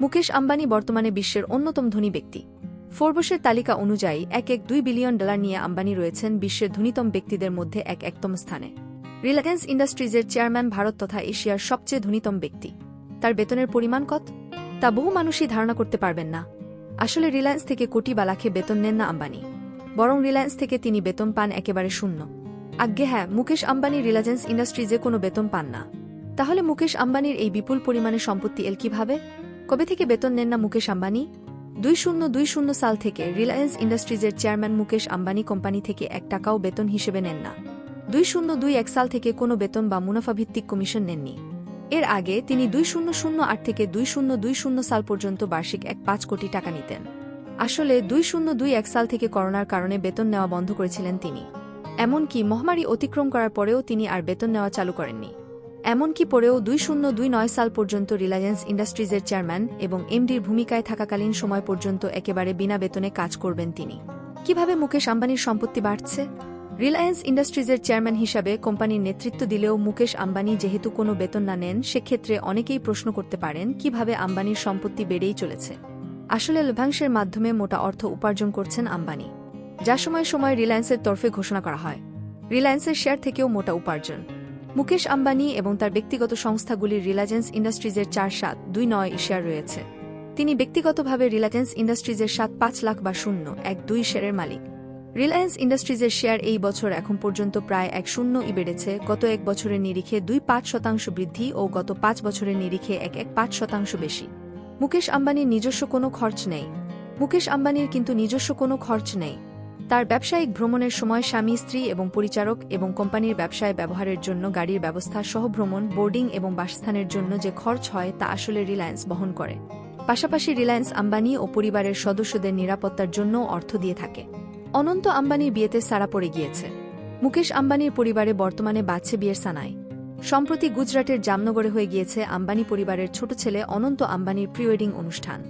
মুকেশ আম্বানি বর্তমানে বিশ্বের অন্যতম ধনী ব্যক্তি। ফোরবসের তালিকা অনুযায়ী এক এক দুই বিলিয়ন ডলার নিয়ে আম্বানি রয়েছেন বিশ্বের ধনীতম ব্যক্তিদের মধ্যে এক একতম স্থানে। রিলায়েন্স ইন্ডাস্ট্রিজের চেয়ারম্যান ভারত তথা এশিয়ার সবচেয়ে ধনীতম ব্যক্তি। তার বেতনের পরিমাণ কত? তা বহু মানুষই ধারণা করতে পারবেন না। আসলে রিলায়েন্স থেকে কোটি বা লাখে বেতন নেন না আম্বানি। বরং রিলায়েন্স থেকে তিনি বেতন পান একেবারে শূন্য। আজ্ঞে হ্যাঁ মুকেশ আম্বানি রিলায়েন্স ইন্ডাস্ট্রিজে কোনো বেতন পান না। তাহলে মুকেশ আম্বানির এই বিপুল পরিমাণে সম্পত্তি এল কীভাবে? কবে থেকে বেতন নেন না মুকেশ আম্বানি? দুই শূন্য দুই শূন্য সাল থেকে রিলায়েন্স ইন্ডাস্ট্রিজের চেয়ারম্যান মুকেশ আম্বানি কোম্পানি থেকে এক টাকাও বেতন হিসেবে নেন না। দুই শূন্য দুই এক সাল থেকে কোনো বেতন বা মুনাফাভিত্তিক কমিশন নেননি। এর আগে তিনি দুই শূন্য শূন্য আট থেকে দুই শূন্য দুই শূন্য সাল পর্যন্ত বার্ষিক এক পাঁচ কোটি টাকা নিতেন। আসলে দুই শূন্য দুই এক সাল থেকে করোনার কারণে বেতন নেওয়া বন্ধ করেছিলেন তিনি। এমনকি মহামারী অতিক্রম করার পরেও তিনি আর বেতন নেওয়া চালু করেননি। এমনকি পরেও দুই শূন্য দুই নয় সাল পর্যন্ত রিলায়েন্স ইন্ডাস্ট্রিজের চেয়ারম্যান এবং এমডির ভূমিকায় থাকাকালীন সময় পর্যন্ত একেবারে বিনা বেতনে কাজ করবেন তিনি। কীভাবে মুকেশ আম্বানির সম্পত্তি বাড়ছে? রিলায়েন্স ইন্ডাস্ট্রিজের চেয়ারম্যান হিসাবে কোম্পানির নেতৃত্ব দিলেও মুকেশ আম্বানি যেহেতু কোনো বেতন না নেন, সেক্ষেত্রে অনেকেই প্রশ্ন করতে পারেন, কীভাবে আম্বানির সম্পত্তি বেড়েই চলেছে? আসলে লভ্যাংশের মাধ্যমে মোটা অর্থ উপার্জন করছেন আম্বানি। যা সময় সময় রিলায়েন্সের তরফে ঘোষণা করা হয়। রিলায়েন্সের শেয়ার থেকেও মোটা উপার্জন। মুকেশ আম্বানি এবং তার ব্যক্তিগত সংস্থাগুলির রিলায়েন্স ইন্ডাস্ট্রিজের চার সাত দুই নয় শেয়ার রয়েছে। তিনি ব্যক্তিগতভাবে রিলায়েন্স ইন্ডাস্ট্রিজের সাত পাঁচ লাখ বা শূন্য এক দুই শেয়ারের মালিক। রিলায়েন্স ইন্ডাস্ট্রিজের শেয়ার এই বছর এখন পর্যন্ত প্রায় এক শূন্য ই বেড়েছে। গত এক বছরের নিরিখে দুই পাঁচ শতাংশ বৃদ্ধি ও গত পাঁচ বছরের নিরিখে এক এক পাঁচ শতাংশ বেশি। মুকেশ আম্বানির নিজস্ব কোনো খরচ নেই। মুকেশ আম্বানির কিন্তু নিজস্ব কোনো খরচ নেই। তার ব্যবসায়িক ভ্রমণের সময় স্বামী, স্ত্রী এবং পরিচারক এবং কোম্পানির ব্যবসায় ব্যবহারের জন্য গাড়ির ব্যবস্থা সহ ভ্রমণ বোর্ডিং এবং বাসস্থানের জন্য যে খরচ হয় তা আসলে রিলায়েন্স বহন করে। পাশাপাশি রিলায়েন্স আম্বানি ও পরিবারের সদস্যদের নিরাপত্তার জন্য অর্থ দিয়ে থাকে। অনন্ত আম্বানির বিয়েতে সারা পড়ে গিয়েছে। মুকেশ আম্বানির পরিবারে বর্তমানে বাড়ছে বিয়ের সানায় সম্প্রতি গুজরাটের জামনগরে হয়ে গিয়েছে আম্বানি পরিবারের ছোট ছেলে অনন্ত আম্বানির প্রিওয়েডিং অনুষ্ঠান।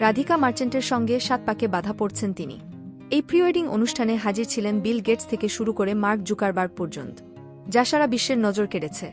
রাধিকা মার্চেন্টের সঙ্গে সাত পাকে বাধা পড়ছেন তিনি। এই প্রি ওয়েডিং অনুষ্ঠানে হাজির ছিলেন বিল গেটস থেকে শুরু করে মার্ক জুকারবার্গ পর্যন্ত, যা সারা বিশ্বের নজর কেড়েছে।